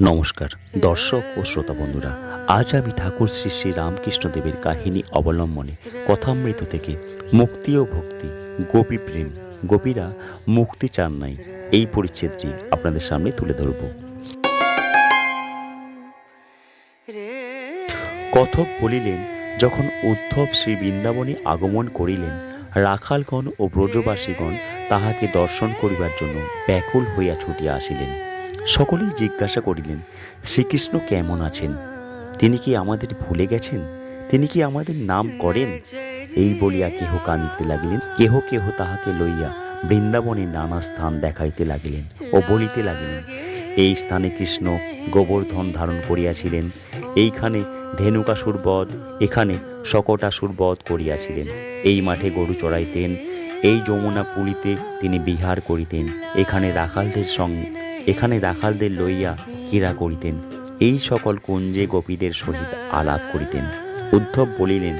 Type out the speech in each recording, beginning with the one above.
নমস্কার, দর্শক ও শ্রোতা বন্ধুরা, আজ আমি ঠাকুর শ্রী শ্রী রামকৃষ্ণদেবের কাহিনী অবলম্বনে কথামৃত থেকে মুক্তি ও ভক্তি, গোপী প্রেম, গোপীরা মুক্তি চান নাই, এই পরিচ্ছেদটি আপনাদের সামনে তুলে ধরব। কথক বলিলেন, যখন উদ্ধব শ্রী বৃন্দাবনে আগমন করিলেন, রাখালগণ ও ব্রজবাসীগণ তাহাকে দর্শন করিবার জন্য ব্যাকুল হইয়া ছুটিয়া আসিলেন। সকলেই জিজ্ঞাসা করিলেন, শ্রীকৃষ্ণ কেমন আছেন? তিনি কি আমাদের ভুলে গেছেন? তিনি কি আমাদের নাম করেন? এই বলিয়া কেহ কাঁদিতে লাগিলেন, কেহ কেহ তাহাকে লইয়া বৃন্দাবনে নানা স্থান দেখাইতে লাগিলেন ও বলিতে লাগিলেন, এই স্থানে কৃষ্ণ গোবর্ধন ধারণ করিয়াছিলেন, এইখানে ধেনুকাসুর বধ, এখানে শকটাসুর বধ করিয়াছিলেন, এই মাঠে গরু চড়াইতেন, এই যমুনা পুরীতে তিনি বিহার করিতেন, এখানে রাখালদের সঙ্গে এখানে রাখালদের লইয়া ক্রীড়া করিতেন। এই সকল কুঞ্জে গোপীদের সহিত আলাপ করিতেন। উদ্ধব বলিলেন,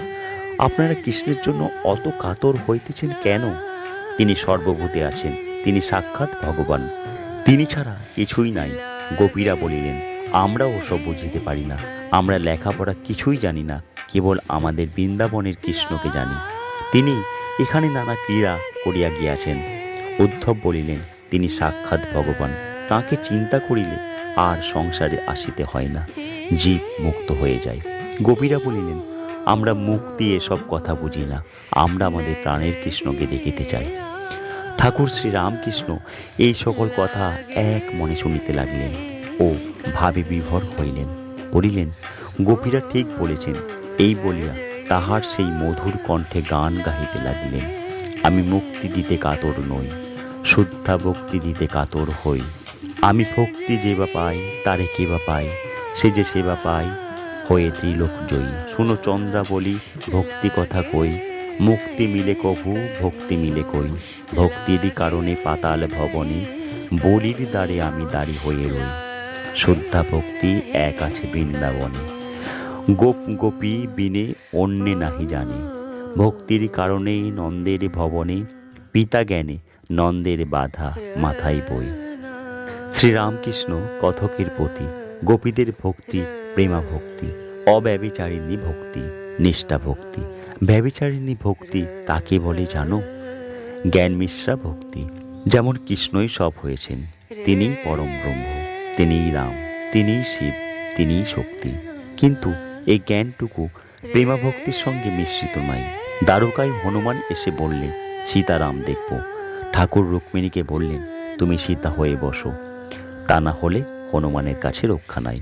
আপনারা কৃষ্ণের জন্য অত কাতর হইতেছেন কেন? তিনি সর্বভূতে আছেন, তিনি সাক্ষাৎ ভগবান। তিনি ছাড়া কিছুই নাই। গোপীরা বলিলেন আমরা ওসব বুঝিতে পারি না। আমরা লেখাপড়া কিছুই জানি না, কেবল আমাদের বৃন্দাবনের কৃষ্ণকে জানি। তিনি এখানে নানা ক্রীড়া করিয়া গিয়াছেন। উদ্ধব বলিলেন, তিনি সাক্ষাৎ ভগবান। তাকে চিন্তা করিলে আর সংসারে আসিতে হয় না। জীব মুক্ত হয়ে যায়। গোপীরা বলিলেন, আমরা মুক্তি এসব কথা বুঝি না। আমরা আমাদের প্রাণের কৃষ্ণকে দেখিতে চাই। ঠাকুর শ্রী রামকৃষ্ণ এই সকল কথা এক মনে শুনিতে লাগলেন ও ভাবে বিভর হইলেন। বলিলেন, গোপীরা ঠিক বলেছেন। এই বলিয়া তাহার সেই মধুর কণ্ঠে গান গাহিতে লাগিলেন। আমি মুক্তি দিতে কাতর নই। শুদ্ধা ভক্তি দিতে কাতর হই। আমি ভক্তি যে বা পাই, তারে কে বা পাই? সে যে সেবা পাই, হয়ে ত্রিলোক জয়ী। শুনো চন্দ্রা বলি, ভক্তি কথা কই। মুক্তি মিলে কভু, ভক্তি মিলে কই। ভক্তিরই কারণে পাতাল ভবনে, বলির দ্বারে আমি দাঁড়ি হয়ে রই। শুদ্ধা ভক্তি এক আছে বৃন্দাবনে। গোপ গোপী বিনে অন্যে নাহি জানে। ভক্তির কারণে নন্দের ভবনে, পিতা জ্ঞানে নন্দের বাধা মাথায় বই। শ্রীরামকৃষ্ণ কথকের প্রতি, গোপীদের ভক্তি প্রেমা ভক্তি অব্যবিচারিণী ভক্তি নিষ্ঠা ভক্তি ব্যবিচারিণী ভক্তি কাকে বলে জানো? জ্ঞান মিশ্রা ভক্তি, যেমন কৃষ্ণই সব হয়েছেন, তিনিই পরম ব্রহ্ম, তিনিই রাম, তিনিই শিব, তিনিই শক্তি। কিন্তু এই জ্ঞানটুকু প্রেমা ভক্তির সঙ্গে মিশ্রিত নাই দ্বারকায় হনুমান এসে বললে, সীতারাম দেখব। ঠাকুর রুক্মিণীকে বললেন, তুমি সীতা হয়ে বসো। তা না হলে হনুমানের কাছে রক্ষা নাই।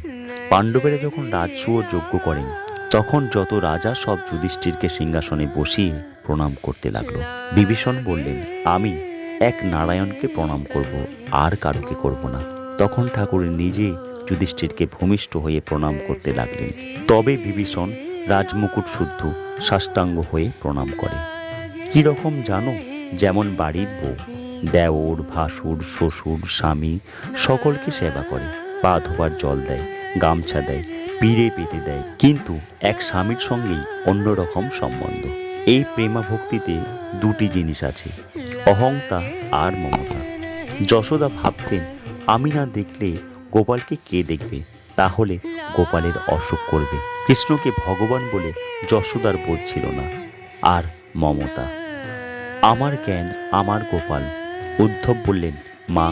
পাণ্ডবেরা যখন রাজসূয় যজ্ঞ করেন, তখন যত রাজা সব যুধিষ্ঠিরকে সিংহাসনে বসিয়ে প্রণাম করতে লাগল। বিভীষণ বললেন, আমি এক নারায়ণকে প্রণাম করব, আর কারোকে করব না। তখন ঠাকুর নিজে যুধিষ্ঠিরকে ভূমিষ্ঠ হয়ে প্রণাম করতে লাগলেন। তবে বিভীষণ রাজমুকুট শুদ্ধ, সাষ্টাঙ্গ হয়ে প্রণাম করে। কি রকম জানো, যেমন বাড়ির বউ। দেওর, ভাসুর, শ্বশুর, স্বামী সকলকে সেবা করে। পা ধোবার জল দেয়, গামছা দেয় পিড়ে পেতে দেয়। কিন্তু এক স্বামীর সঙ্গেই অন্যরকম সম্বন্ধ। এই প্রেমা ভক্তিতে দুটি জিনিস আছে, অহংতা আর মমতা। যশোদা ভাবতেন, আমি না দেখলে গোপালকে কে দেখবে? তাহলে গোপালের অসুখ করবে। কৃষ্ণকে ভগবান বলে যশোদার বোধ ছিল না। আর মমতা, আমার জ্ঞান, আমার গোপাল উদ্ধব বললেন, মা,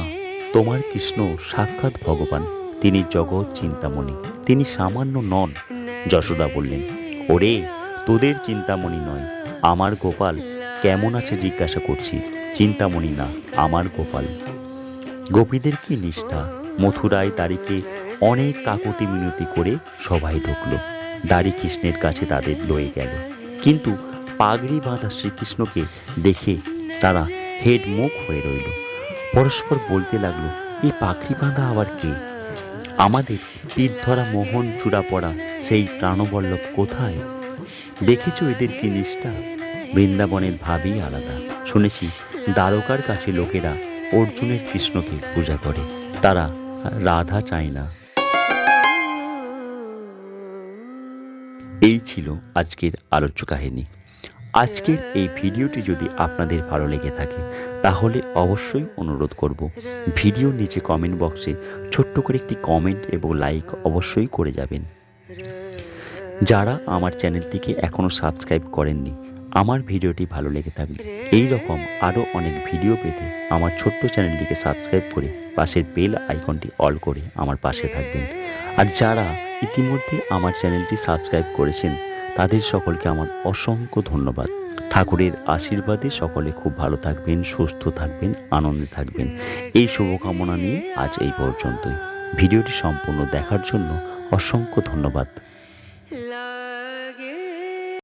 তোমার কৃষ্ণ সাক্ষাৎ ভগবান, তিনি জগৎ চিন্তামণি, তিনি সামান্য নন। যশোদা বললেন, ওরে, তোদের চিন্তামণি নয়, আমার গোপাল কেমন আছে জিজ্ঞাসা করছি, চিন্তামণি না, আমার গোপাল। গোপীদের কি নিষ্ঠা মথুরায় দাড়িকে অনেক কাকুতি মিনতি করে সবাই ঢুকল, দাড়ি কৃষ্ণের কাছে তাদের লয়ে গেল, কিন্তু পাগড়ি বাঁধা শ্রীকৃষ্ণকে দেখে তারা হেড মুখ হয়ে রইল। পরস্পর বলতে লাগল, এই পাগড়ি বাঁধা আবার কে? আমাদের পিঠ ধরা মোহন চূড়া পড়া সেই প্রাণবল্লভ কোথায়? দেখেছ এদের কি নিষ্ঠা? বৃন্দাবনের ভাবই আলাদা। শুনেছি দ্বারকার কাছে লোকেরা অর্জুনের কৃষ্ণকে পূজা করে। তারা রাধা চায় না। এই ছিল আজকের আলোচ্য কাহিনী। আজকের এই ভিডিওটি যদি আপনাদের ভালো লেগে থাকে, তাহলে অবশ্যই অনুরোধ করব ভিডিওর নিচে কমেন্ট বক্সে ছোট্ট করে একটি কমেন্ট এবং লাইক অবশ্যই করে যাবেন। যারা আমার চ্যানেলটিকে এখনও সাবস্ক্রাইব করেননি, আমার ভিডিওটি ভালো লেগে থাকলে এই রকম আরও অনেক ভিডিও পেতে আমার ছোট্ট চ্যানেলটিকে সাবস্ক্রাইব করে পাশের বেল আইকনটি অল করে আমার পাশে থাকবেন। আর যারা ইতিমধ্যে আমার চ্যানেলটি সাবস্ক্রাইব করেছেন তাদের সকলকে আমার অসংখ্য ধন্যবাদ। ঠাকুরের আশীর্বাদে সকলে খুব ভালো থাকবেন, সুস্থ থাকবেন, আনন্দে থাকবেন। এই শুভকামনা নিয়ে আজ এই পর্যন্তই। ভিডিওটি সম্পূর্ণ দেখার জন্য অসংখ্য ধন্যবাদ।